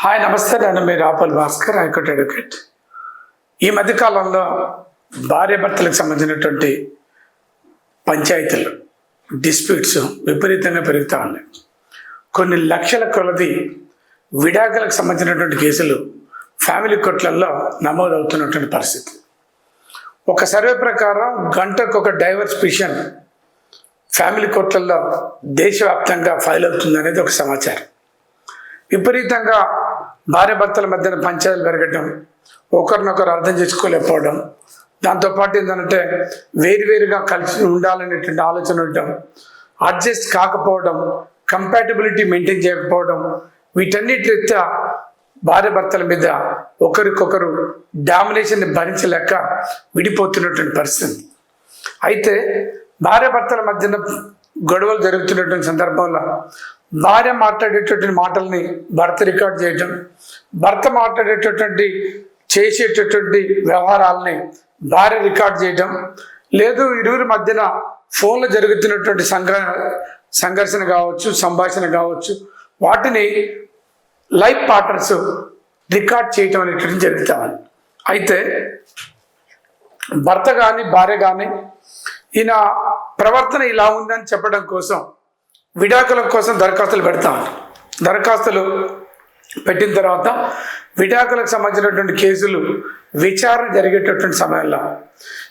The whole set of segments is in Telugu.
హాయ్ నమస్తే. నేను మీ Rapal Bhaskar high court advocate. ఈ మధ్యకాలంలో భార్యాభర్తలకు సంబంధించినటువంటి పంచాయతీలు డిస్ప్యూట్స్ విపరీతంగా పెరుగుతూ ఉన్నాయి. కొన్ని లక్షల కొలది విడాకులకు సంబంధించినటువంటి కేసులు ఫ్యామిలీ కోర్టులలో నమోదవుతున్నటువంటి పరిస్థితి. ఒక సర్వే ప్రకారం గంటకు ఒక డైవర్స్ పిషన్ ఫ్యామిలీ కోర్టులలో దేశవ్యాప్తంగా ఫైల్ అవుతుంది అనేది ఒక సమాచారం. విపరీతంగా భార్యాభర్తల మధ్యన పంచాయతీలు పెరగటం ఒకరినొకరు అర్థం చేసుకోలేకపోవడం దాంతోపాటు ఏంటంటే వేరువేరుగా కలిసి ఉండాలనేటువంటి ఆలోచన ఉండటం అడ్జస్ట్ కాకపోవడం కంపాటబిలిటీ మెయింటైన్ చేయకపోవడం వీటన్నిటి రీత్యా భార్యాభర్తల మీద ఒకరికొకరు డామినేషన్ని భరించలేక విడిపోతున్నటువంటి పరిస్థితి. అయితే భార్యాభర్తల మధ్యన గొడవలు జరుగుతున్నటువంటి సందర్భంలో భార్య మాట్లాడేటటువంటి మాటల్ని భర్త రికార్డ్ చేయటం భర్త మాట్లాడేటటువంటి చేసేటటువంటి వ్యవహారాలని భార్య రికార్డ్ చేయటం లేదు ఇరువురి మధ్యన ఫోన్లో జరుగుతున్నటువంటి సంఘ సంఘర్షణ కావచ్చు సంభాషణ కావచ్చు వాటిని లైఫ్ పార్ట్నర్స్ రికార్డ్ చేయటం అనేటువంటి జరుగుతామని అయితే భర్త కానీ భార్య కానీ ఈయన ప్రవర్తన ఇలా ఉందని చెప్పడం కోసం విడాకుల కోసం దరఖాస్తులు పెడతాం. దరఖాస్తులు పెట్టిన తర్వాత విడాకులకు సంబంధించినటువంటి కేసులు విచారణ జరిగేటటువంటి సమయంలో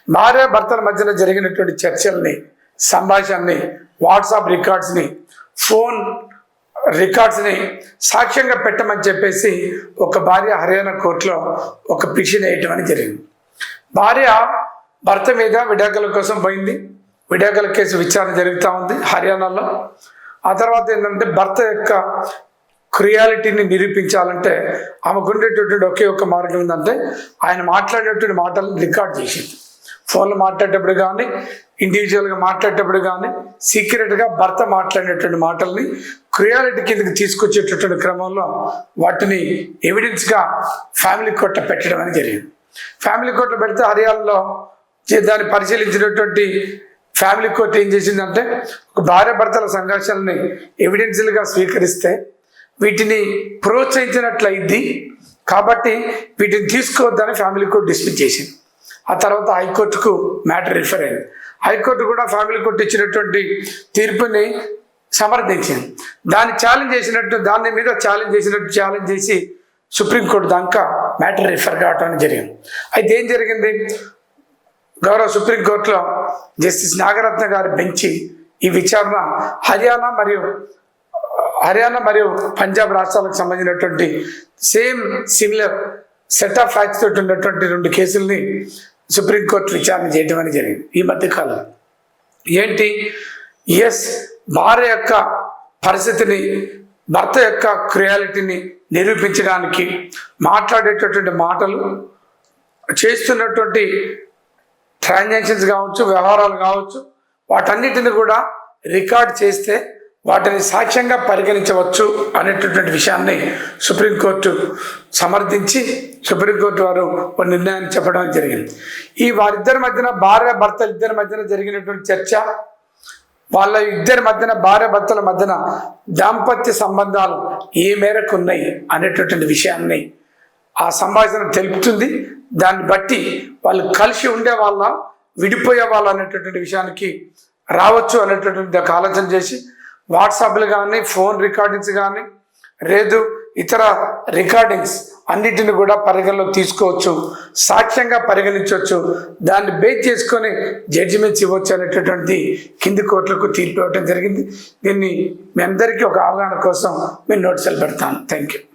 భార్య భర్తల మధ్యన జరిగినటువంటి చర్చల్ని సంభాషణని వాట్సాప్ రికార్డ్స్ని ఫోన్ రికార్డ్స్ని సాక్ష్యంగా పెట్టమని చెప్పేసి ఒక భార్య హర్యానా కోర్టులో ఒక పిటిషన్ వేయటం అని జరిగింది. భార్య భర్త మీద విడాకుల కోసం పోయింది. విడాకుల కేసు విచారణ జరుగుతూ ఉంది హర్యానాలో. ఆ తర్వాత ఏంటంటే భర్త యొక్క క్రియాలిటీని నిరూపించాలంటే ఆమెకు ఉండేటటువంటి ఒకే ఒక్క మార్గం ఏంటంటే ఆయన మాట్లాడేటువంటి మాటలను రికార్డ్ చేసింది. ఫోన్లో మాట్లాడేటప్పుడు కానీ ఇండివిజువల్గా మాట్లాడేటప్పుడు కానీ సీక్రెట్గా భర్త మాట్లాడేటువంటి మాటల్ని క్రియాలిటీ కిందకి తీసుకొచ్చేటటువంటి క్రమంలో వాటిని ఎవిడెన్స్గా ఫ్యామిలీ కోర్టు పెట్టడం అని జరిగింది. ఫ్యామిలీ కోర్టు పెడితే హర్యానాలో దాన్ని పరిశీలించినటువంటి ఫ్యామిలీ కోర్టు ఏం చేసిందంటే ఒక భార్య భర్తల సంఘర్షణని ఎవిడెన్స్లుగా స్వీకరిస్తే వీటిని ప్రోత్సహించినట్లయింది. కాబట్టి వీటిని తీసుకోవద్దని ఫ్యామిలీ కోర్టు డిస్మిస్ చేసింది. ఆ తర్వాత హైకోర్టుకు మ్యాటర్ రిఫర్ అయింది. హైకోర్టు కూడా ఫ్యామిలీ కోర్టు ఇచ్చినటువంటి తీర్పుని సమర్థించింది. దాన్ని ఛాలెంజ్ చేసినట్టు దాని మీద ఛాలెంజ్ చేసినట్టు ఛాలెంజ్ చేసి సుప్రీంకోర్టు దాకా మ్యాటర్ రిఫర్ కావటం జరిగింది. అయితే ఏం జరిగింది? గౌరవ సుప్రీంకోర్టులో జస్టిస్ నాగరత్న గారి బెంచి ఈ విచారణ హర్యానా మరియు హర్యానా మరియు పంజాబ్ రాష్ట్రాలకు సంబంధించినటువంటి same similar set of facts తోటి ఉన్నటువంటి రెండు కేసుల్ని సుప్రీంకోర్టు విచారణ చేయడం అని జరిగింది ఈ మధ్యకాలం ఏంటి? ఎస్ భార్య యొక్క పరిస్థితిని భర్త యొక్క క్రియాలిటీని నిరూపించడానికి మాట్లాడేటటువంటి మాటలు చేస్తున్నటువంటి ట్రాన్సాక్షన్స్ కావచ్చు వ్యవహారాలు కావచ్చు వాటన్నిటిని కూడా రికార్డ్ చేస్తే వాటిని సాక్ష్యంగా పరిగణించవచ్చు అనేటటువంటి విషయాన్ని సుప్రీంకోర్టు సమర్థించి సుప్రీంకోర్టు వారు ఒక నిర్ణయాన్ని చెప్పడం జరిగింది. ఈ వారిద్దరి మధ్యన భార్య భర్తలు ఇద్దరి మధ్యన జరిగినటువంటి చర్చ వాళ్ళ ఇద్దరి మధ్యన భార్య భర్తల మధ్యన దాంపత్య సంబంధాలు ఏ మేరకు ఉన్నాయి అనేటటువంటి విషయాన్ని ఆ సంభాషణ తెలుపుతుంది. దాన్ని బట్టి వాళ్ళు కలిసి ఉండే వాళ్ళ విడిపోయే వాళ్ళు అనేటటువంటి విషయానికి రావచ్చు అనేటటువంటి ఒక ఆలోచన చేసి వాట్సాప్లు కానీ ఫోన్ రికార్డింగ్స్ కానీ లేదు ఇతర రికార్డింగ్స్ అన్నిటిని కూడా పరిగణలోకి తీసుకోవచ్చు సాక్ష్యంగా పరిగణించవచ్చు. దాన్ని బేస్ చేసుకొని జడ్జిమెంట్స్ ఇవ్వచ్చు అనేటటువంటి కింది కోర్టులకు తీర్పు ఇవ్వడం జరిగింది. దీన్ని మీ అందరికీ ఒక అవగాహన కోసం మేము నోటీసులు పెడతాను. Thank you